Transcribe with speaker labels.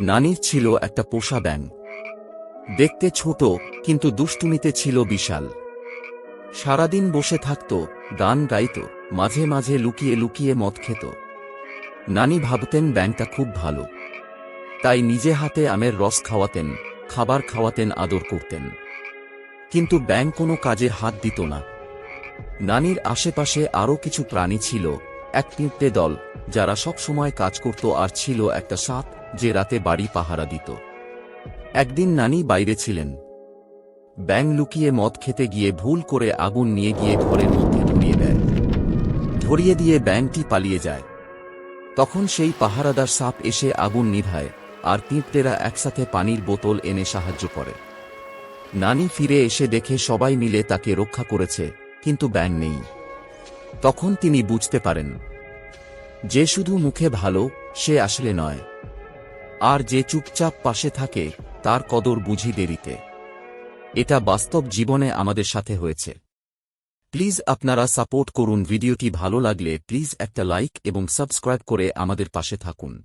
Speaker 1: নানির ছিল একটা পোষা ব্যাং দেখতে ছোট, কিন্তু দুষ্টুমিতে ছিল বিশাল। সারাদিন বসে থাকত, গান গাইত, মাঝে মাঝে লুকিয়ে লুকিয়ে মদ খেত। নানি ভাবতেন ব্যাংকটা খুব ভালো। তাই নিজে হাতে আমের রস খাওয়াতেন, খাবার খাওয়াতেন, আদর করতেন। কিন্তু ব্যাং কোনো কাজে হাত দিত না। নানির আশেপাশে আরও কিছু প্রাণী ছিল, এক তিনটে দল, যারা সব সময় কাজ করত আর ছিল একটা সাপ যে রাতে বাড়ি পাহারা দিত। একদিন নানি বাইরে ছিলেন। ব্যাং লুকিয়ে মদ খেতে গিয়ে ভুল করে আগুন নিয়ে গিয়ে ঘরের মধ্যে ধরিয়ে দেয়। ধরিয়ে দিয়ে ব্যাংকটি পালিয়ে যায়। তখন সেই পাহারাদার সাপ এসে আগুন নিভায় আর তিঁতড়েরা একসাথে পানির বোতল এনে সাহায্য করে। নানি ফিরে এসে দেখে সবাই মিলে তাকে রক্ষা করেছে, কিন্তু ব্যাং নেই। তখন তিনি বুঝতে পারেন, যে শুধু মুখে ভালো, সে আসলে নয়। আর যে চুপচাপ পাশে থাকে, তার কদর বুঝি দেরিতে। এটা বাস্তব জীবনে আমাদের সাথে হয়েছে। প্লিজ আপনারা সাপোর্ট করুন, ভিডিওটি ভালো লাগলে প্লিজ একটা লাইক এবং সাবস্ক্রাইব করে আমাদের পাশে থাকুন।